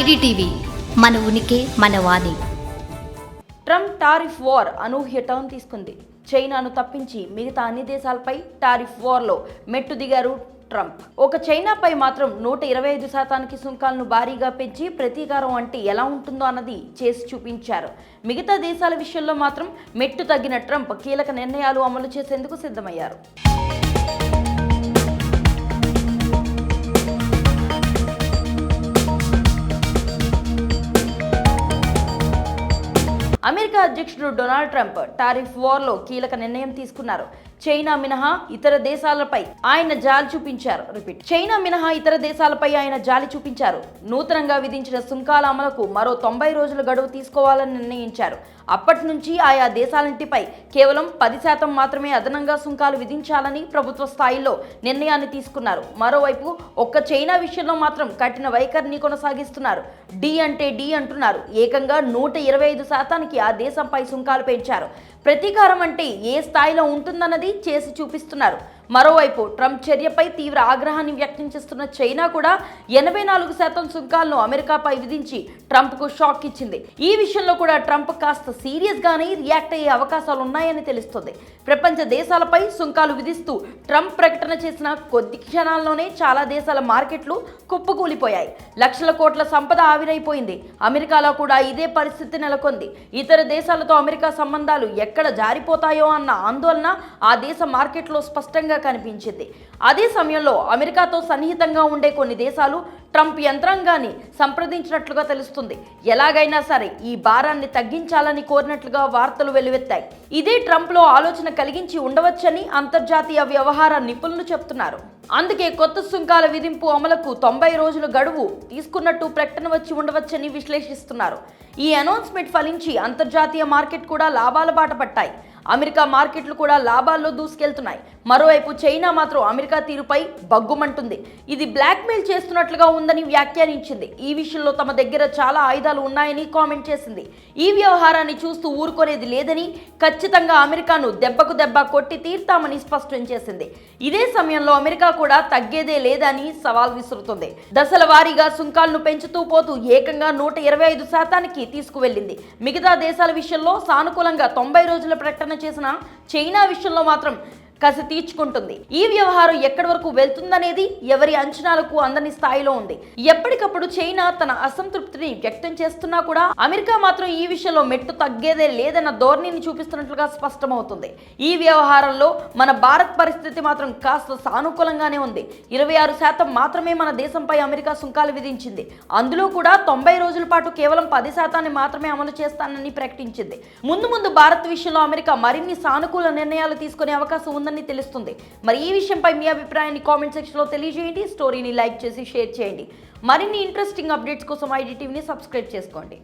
IDTV మన ఉనికి మన వాణి. ట్రంప్ టారిఫ్ వార్ అనూహ్య టర్న్ తీసుకుంది. చైనాను తప్పించి మిగతా అన్ని దేశాలపై టారిఫ్ వార్లో మెట్టు దిగారు ట్రంప్. ఒక చైనాపై మాత్రం నూట ఇరవై ఐదు శాతానికి సుంకాలను భారీగా పెంచి ప్రతీకారం అంటే ఎలా ఉంటుందో అన్నది చేసి చూపించారు. మిగతా దేశాల విషయంలో మాత్రం మెట్టు తగ్గిన ట్రంప్ కీలక నిర్ణయాలు అమలు చేసేందుకు సిద్ధమయ్యారు. అమెరికా అధ్యక్షుడు డొనాల్డ్ ట్రంప్ టారిఫ్ వార్లో కీలక నిర్ణయం తీసుకున్నారు. చైనా మినహా ఇతర దేశాలపై ఆయన జాలి చూపించారు. రిపీట్. చైనా మినహా ఇతర దేశాలపై ఆయన జాలి చూపించారు. నూతనంగా విధించిన సుంకాల అమలుకు మరో తొంభై రోజుల గడువు తీసుకోవాలని నిర్ణయించారు. అప్పటి నుంచి ఆయా దేశాలంటిపై కేవలం పది శాతం మాత్రమే అదనంగా సుంకాలు విధించాలని ప్రభుత్వ స్థాయిలో నిర్ణయాన్ని తీసుకున్నారు. మరోవైపు ఒక్క చైనా విషయంలో మాత్రం కఠిన వైఖరిని కొనసాగిస్తున్నారు. డి అంటే డి అంటున్నారు. ఏకంగా నూట ఇరవై ఐదు శాతానికి ఆ దేశంపై సుంకాలు పెంచారు. ప్రతీకారం అంటే ఏ స్థాయిలో ఉంటుందన్నది చేసి చూపిస్తున్నారు. మరోవైపు ట్రంప్ చర్యపై తీవ్ర ఆగ్రహాన్ని వ్యక్తం చేస్తున్న చైనా కూడా ఎనభై నాలుగు శాతం సుంకాలను అమెరికాపై విధించి ట్రంప్కు షాక్ ఇచ్చింది. ఈ విషయంలో కూడా ట్రంప్ కాస్త సీరియస్గానే రియాక్ట్ అయ్యే అవకాశాలు ఉన్నాయని తెలుస్తుంది. ప్రపంచ దేశాలపై సుంకాలు విధిస్తూ ట్రంప్ ప్రకటన చేసిన కొద్ది క్షణాల్లోనే చాలా దేశాల మార్కెట్లు కుప్పకూలిపోయాయి. లక్షల కోట్ల సంపద ఆవిరైపోయింది. అమెరికాలో కూడా ఇదే పరిస్థితి నెలకొంది. ఇతర దేశాలతో అమెరికా సంబంధాలు ఎక్కడ జారిపోతాయో అన్న ఆందోళన ఆ దేశ మార్కెట్లో స్పష్టంగా కనిపించింది. అదే సమయంలో అమెరికాతో సన్నిహితంగా ఉండే కొన్ని దేశాలు ట్రంప్ యంత్రాంగాన్ని సంప్రదించినట్లుగా తెలుస్తుంది. ఎలాగైనా సరే ఈ భారాన్ని తగ్గించాలని కోరినట్లుగా వార్తలు వెలువెత్తాయి. ఇదే ట్రంప్లో ఆలోచన కలిగించి ఉండవచ్చని అంతర్జాతీయ వ్యవహార నిపుణులు చెప్తున్నారు. అందుకే కొత్త సుంకాల విధింపు అమలుకు తొంభై రోజుల గడువు తీసుకున్నట్టు ప్రకటన వచ్చి ఉండవచ్చని విశ్లేషిస్తున్నారు. ఈ అనౌన్స్మెంట్ ఫలించి అంతర్జాతీయ మార్కెట్ కూడా లాభాల బాట పట్టాయి. అమెరికా మార్కెట్లు కూడా లాభాల్లో దూసుకెళ్తున్నాయి. మరోవైపు చైనా మాత్రం అమెరికా తీరుపై బగ్గుమంటుంది. ఇది బ్లాక్మెయిల్ చేస్తున్నట్లుగా ఉందని వ్యాఖ్యానించింది. ఈ విషయంలో తమ దగ్గర చాలా ఆయుధాలు ఉన్నాయని కామెంట్ చేసింది. ఈ వ్యవహారాన్ని చూస్తూ ఊరుకునేది లేదని ఖచ్చితంగా అమెరికాను దెబ్బకు దెబ్బ కొట్టి తీర్తామని స్పష్టం చేసింది. ఇదే సమయంలో అమెరికా కూడా తగ్గేదే లేదని సవాల్ విసురుతుంది. దశల వారీగా సుంకాలను పెంచుతూ పోతూ ఏకంగా నూట ఇరవై ఐదు శాతానికి తీసుకువెళ్ళింది. మిగతా దేశాల విషయంలో సానుకూలంగా తొంభై రోజుల ప్రకటన చేసిన చైనా విషయంలో మాత్రం కసి తీర్చుకుంటుంది. ఈ వ్యవహారం ఎక్కడి వరకు వెళ్తుందనేది ఎవరి అంచనాలకు అందని స్థాయిలో ఉంది. ఎప్పటికప్పుడు చైనా తన అసంతృప్తిని వ్యక్తం చేస్తున్నా కూడా అమెరికా మాత్రం ఈ విషయంలో మెట్టు తగ్గేదే లేదన్న ధోరణిని చూపిస్తున్నట్లుగా స్పష్టమవుతుంది. ఈ వ్యవహారంలో మన భారత్ పరిస్థితి మాత్రం కాస్త సానుకూలంగానే ఉంది. ఇరవై ఆరు శాతం మాత్రమే మన దేశంపై అమెరికా సుంకాలు విధించింది. అందులో కూడా తొంభై రోజుల పాటు కేవలం పది శాతాన్ని మాత్రమే అమలు చేస్తానని ప్రకటించింది. ముందు ముందు భారత్ విషయంలో అమెరికా మరిన్ని సానుకూల నిర్ణయాలు తీసుకునే అవకాశం ఉందని తెలుస్తుంది. మరి ఈ విషయంపై మీ అభిప్రాయాన్ని కామెంట్ సెక్షన్లో తెలియజేయండి. స్టోరీని లైక్ చేసి షేర్ చేయండి. మరిన్ని ఇంట్రెస్టింగ్ అప్డేట్స్ కోసం ఐడి టీవీని సబ్స్క్రైబ్ చేసుకోండి.